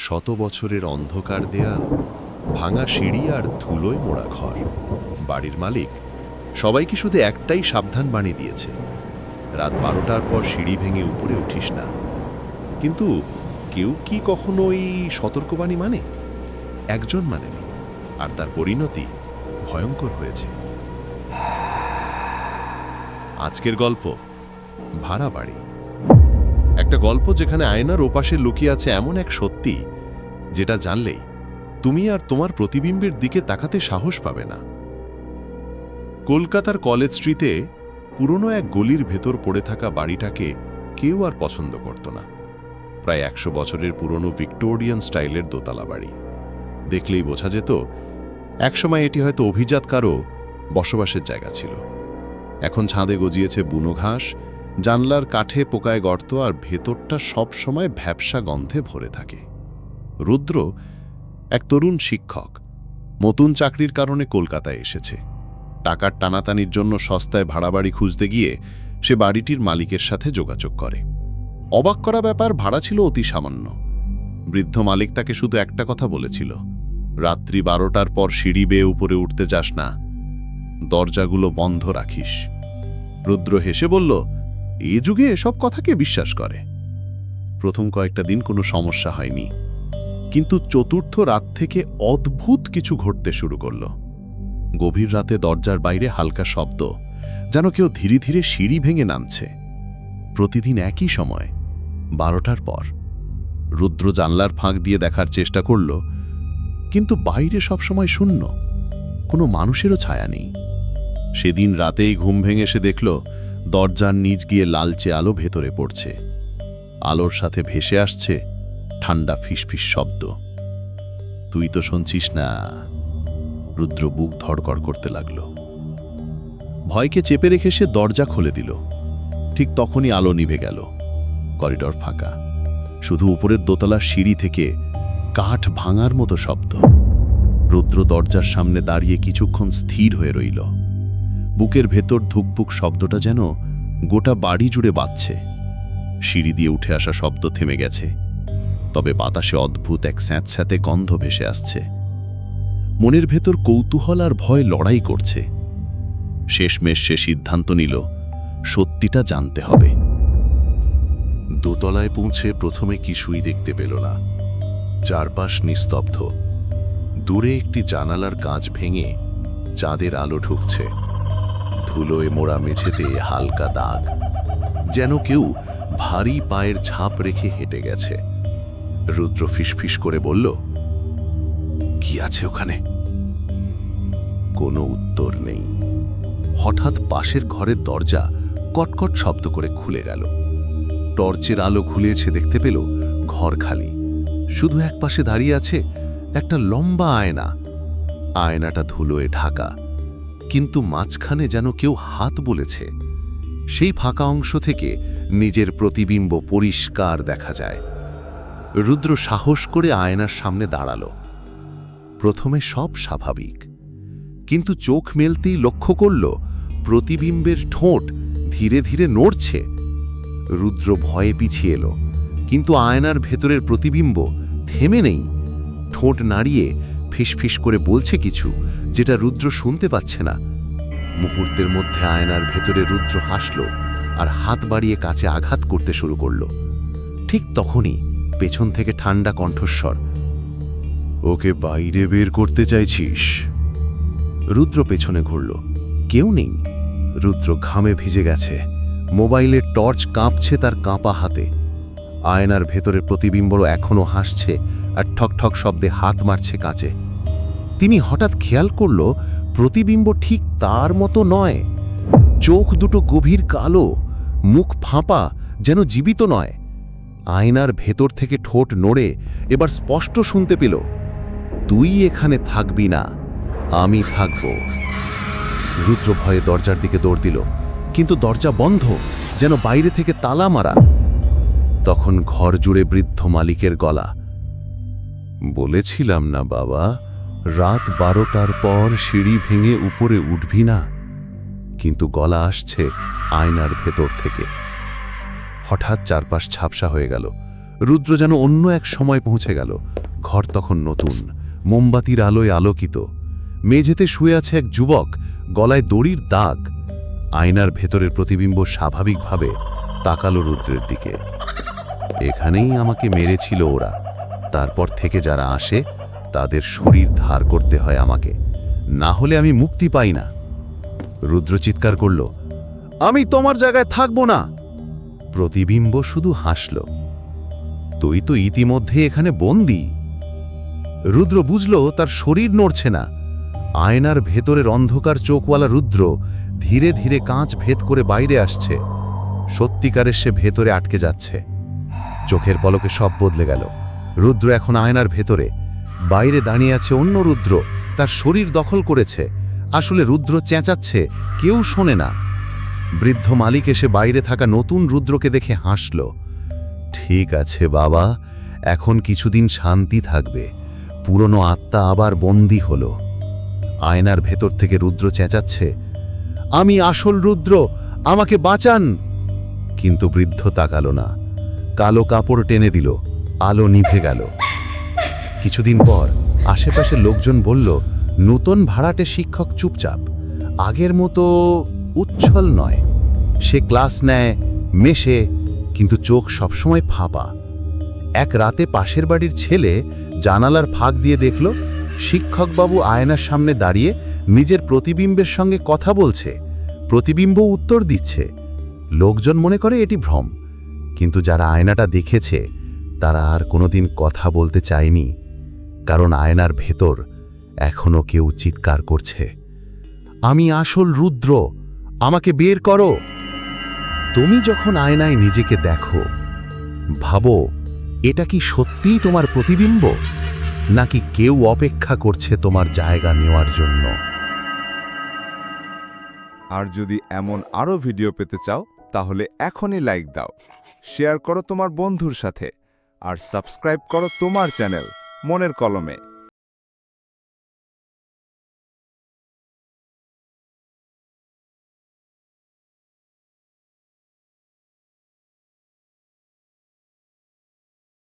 শত বছরের অন্ধকার দেয়াল, ভাঙা সিঁড়ি আর ধুলোয় মোড়া ঘর। বাড়ির মালিক সবাইকে শুধু একটাই সাবধান বাণী দিয়েছে, রাত বারোটার পর সিঁড়ি ভেঙে উপরে উঠিস না। কিন্তু কেউ কি কখনো এই সতর্কবাণী মানে? একজন মানেনি আর তার পরিণতি ভয়ঙ্কর হয়েছে। আজকের গল্প, ভাড়া বাড়ি। একটা গল্প যেখানে আয়নার ওপাশে লুকিয়ে আছে এমন এক সত্যি, যেটা জানলেই তুমি আর তোমার প্রতিবিম্বের দিকে তাকাতে সাহস পাবে না। কলকাতার কলেজ স্ট্রিটে পুরনো এক গলির ভেতর পড়ে থাকা বাড়িটাকে কেউ আর পছন্দ করত না। প্রায় একশো বছরের পুরনো ভিক্টোরিয়ান স্টাইলের দোতলা বাড়ি। দেখলেই বোঝা যেত, একসময় এটি হয়তো অভিজাত কারও বসবাসের জায়গা ছিল। এখন ছাদে গজিয়েছে বুনো ঘাস জানলার কাঠে পোকায় গর্ত আর ভেতরটা সব সময় ভ্যাবসা গন্ধে ভরে থাকে। রুদ্র এক তরুণ শিক্ষক, নতুন চাকরির কারণে কলকাতায় এসেছে। টাকার টানাটানির জন্য সস্তায় ভাড়া বাড়ি খুঁজতে গিয়ে সে বাড়িটির মালিকের সাথে যোগাযোগ করে। অবাক করা ব্যাপার, ভাড়া ছিল অতি সামান্য। বৃদ্ধ মালিক তাকে শুধু একটা কথা বলেছিল, রাত্রি বারোটার পর সিঁড়ি বেয়ে উপরে উঠতে যাস না। দরজাগুলো বন্ধ রাখিস। রুদ্র হেসে বলল এ যুগে এসব কথাকে বিশ্বাস করে। প্রথম কয়েকটা দিন কোনো সমস্যা হয়নি। কিন্তু চতুর্থ রাত থেকে অদ্ভুত কিছু ঘটতে শুরু করল। গভীর রাতে দরজার বাইরে হালকা শব্দ, যেন কেউ ধীরে ধীরে সিঁড়ি ভেঙে নামছে। প্রতিদিন একই সময়, বারোটার পর। রুদ্র জানলার ফাঁক দিয়ে দেখার চেষ্টা করল, কিন্তু বাইরে সবসময় শূন্য। কোনো মানুষেরও ছায়া নেই। সেদিন রাতেই ঘুম ভেঙে সে দেখল দরজার নিচ গিয়ে লালচে আলো ভেতরে পড়ছে। আলোর সাথে ভেসে আসছে ঠান্ডা ফিসফিস শব্দ। তুই তো শুনছিস না। রুদ্র বুক ধড়কড় করতে লাগল। ভয়কে চেপে রেখে সে দরজা খুলে দিল। ঠিক তখনই আলো নিভে গেল। করিডর ফাঁকা। শুধু উপরের দোতলার সিঁড়ি থেকে কাঠ ভাঙার মতো শব্দ। রুদ্র দরজার সামনে দাঁড়িয়ে কিছুক্ষণ স্থির হয়ে রইল। বুকের ভেতর ধুকপুক শব্দটা যেন গোটা বাড়ি জুড়ে বাজছে। সিঁড়ি দিয়ে উঠে আসা শব্দ থেমে গেছে। তবে বাতাসে অদ্ভুত এক স্যাঁতস্যাঁতে গন্ধ ভেসে আসছে। মনের ভেতর কৌতূহল আর ভয় লড়াই করছে। শেষমেশ সে সিদ্ধান্ত নিল, সত্যিটা জানতে হবে। দোতলায় পৌঁছে প্রথমে কিছুই দেখতে পেল না। চারপাশ নিস্তব্ধ। দূরে একটি জানালার কাঁচ ভেঙে চাঁদের আলো ঢুকছে। ধুলোয় মোড়া মেঝেতে হালকা দাগ, যেন কেউ ভারী পায়ের ছাপ রেখে হেঁটে গেছে। রুদ্র ফিসফিস করে বলল, কি আছে ওখানে? কোনো উত্তর নেই। হঠাৎ পাশের ঘরের দরজা কটকট শব্দ করে খুলে গেল। টর্চের আলো ঘুলিয়েছে দেখতে পেল ঘর খালি। শুধু এক পাশে দাঁড়িয়ে আছে একটা লম্বা আয়না। আয়নাটা ধুলোয় ঢাকা। কিন্তু মাঝখানে যেন কেউ হাত বলেছে। সেই ফাঁকা অংশ থেকে নিজের প্রতিবিম্ব পরিষ্কার দেখা যায়। রুদ্র সাহস করে আয়নার সামনে দাঁড়াল। প্রথমে সব স্বাভাবিক। কিন্তু চোখ মেলতেই লক্ষ্য করল, প্রতিবিম্বের ঠোঁট ধীরে ধীরে নড়ছে। রুদ্র ভয়ে পিছিয়ে এলো, কিন্তু আয়নার ভেতরের প্রতিবিম্ব থেমে নেই। ঠোঁট নাড়িয়ে ফিসফিস করে বলছে কিছু যেটা রুদ্র শুনতে পাচ্ছে না। মুহূর্তের মধ্যে আয়নার ভেতরে রুদ্র হাসল আর হাত বাড়িয়ে কাছে আঘাত করতে শুরু করল। ঠিক তখনই পেছন থেকে ঠান্ডা কণ্ঠস্বর, ওকে বাইরে বের করতে চাইছিস? রুদ্র পেছনে ঘুরল। কেউ নেই। রুদ্র ঘামে ভিজে গেছে। মোবাইলের টর্চ কাঁপছে তার কাঁপা হাতে। আয়নার ভেতরের প্রতিবিম্বরও এখনও হাসছে আর ঠক ঠক শব্দে হাত মারছে কাঁচে। তিনি হঠাৎ খেয়াল করল, প্রতিবিম্ব ঠিক তার মতো নয়। চোখ দুটো গভীর কালো, মুখ ফাঁপা, যেন জীবিত নয়। আয়নার ভেতর থেকে ঠোঁট নড়ে এবার স্পষ্ট শুনতে পেল, তুই এখানে থাকবি না, আমি থাকব। রুদ্র ভয়ে দরজার দিকে দৌড় দিল, কিন্তু দরজা বন্ধ, যেন বাইরে থেকে তালা মারা। তখন ঘর জুড়ে বৃদ্ধ মালিকের গলা বলেছিলাম না বাবা, রাত বারোটার পর সিঁড়ি ভেঙে উপরে উঠবি না। কিন্তু গলা আসছে আয়নার ভেতর থেকে। হঠাৎ চারপাশ ঝাপসা হয়ে গেল। রুদ্র যেন অন্য এক সময় পৌঁছে গেল। ঘর তখন নতুন, মোমবাতির আলোয় আলোকিত। মেঝেতে শুয়ে আছে এক যুবক, গলায় দড়ির দাগ। আয়নার ভেতরের প্রতিবিম্ব স্বাভাবিকভাবে তাকালো রুদ্রের দিকে। এখানেই আমাকে মেরেছিল ওরা। তারপর থেকে যারা আসে, তাদের শরীর ধার করতে হয় আমাকে। না হলে আমি মুক্তি পাই না। রুদ্র চিৎকার করল, আমি তোমার জায়গায় থাকব না। প্রতিবিম্ব শুধু হাসল, তুই তো ইতিমধ্যে এখানে বন্দি। রুদ্র বুঝল, তার শরীর নড়ছে না। আয়নার ভেতরের অন্ধকার চোখওয়ালা রুদ্র ধীরে ধীরে কাঁচ ভেদ করে বাইরে আসছে। সত্যিকারের সে ভেতরে আটকে যাচ্ছে। চোখের পলকে সব বদলে গেল। রুদ্র এখন আয়নার ভেতরে। বাইরে দাঁড়িয়ে আছে অন্য রুদ্র। তার শরীর দখল করেছে। আসলে রুদ্র চেঁচাচ্ছে, কেউ শোনে না। বৃদ্ধ মালিক এসে বাইরে থাকা নতুন রুদ্রকে দেখে হাসল। ঠিক আছে বাবা, এখন কিছুদিন শান্তি থাকবে। পুরনো আত্মা আবার বন্দি হল। আয়নার ভেতর থেকে রুদ্র চেঁচাচ্ছে, আমি আসল রুদ্র, আমাকে বাঁচান! কিন্তু বৃদ্ধ তাকালো না। কালো কাপড় টেনে দিল। আলো নিভে গেল। কিছুদিন পর আশেপাশে লোকজন বলল, নূতন ভাড়াটে শিক্ষক চুপচাপ। আগের মতো উচ্ছল নয়। সে ক্লাস নেয়, মেশে, কিন্তু চোখ সবসময় ফাঁপা। এক রাতে পাশের বাড়ির ছেলে জানালার ফাঁক দিয়ে দেখল, শিক্ষকবাবু আয়নার সামনে দাঁড়িয়ে নিজের প্রতিবিম্বের সঙ্গে কথা বলছে। প্রতিবিম্ব উত্তর দিচ্ছে। লোকজন মনে করে এটি ভ্রম। কিন্তু যারা আয়নাটা দেখেছে তারা আর কোনোদিন কথা বলতে চায়নি, কারণ আয়নার ভেতর এখনও কেউ চিৎকার করছে। আমি আসল রুদ্র, আমাকে বের করো। তুমি যখন আয়নায় নিজেকে দেখো, ভাবো, এটা কি সত্যিই তোমার প্রতিবিম্ব? নাকি কেউ অপেক্ষা করছে তোমার জায়গা নেওয়ার জন্য? আর যদি এমন আরও ভিডিও পেতে চাও, তাহলে এখনই লাইক দাও, শেয়ার করো তোমার বন্ধুর সাথে। আর সাবস্ক্রাইব করো তোমার চ্যানেল মনের কলমে।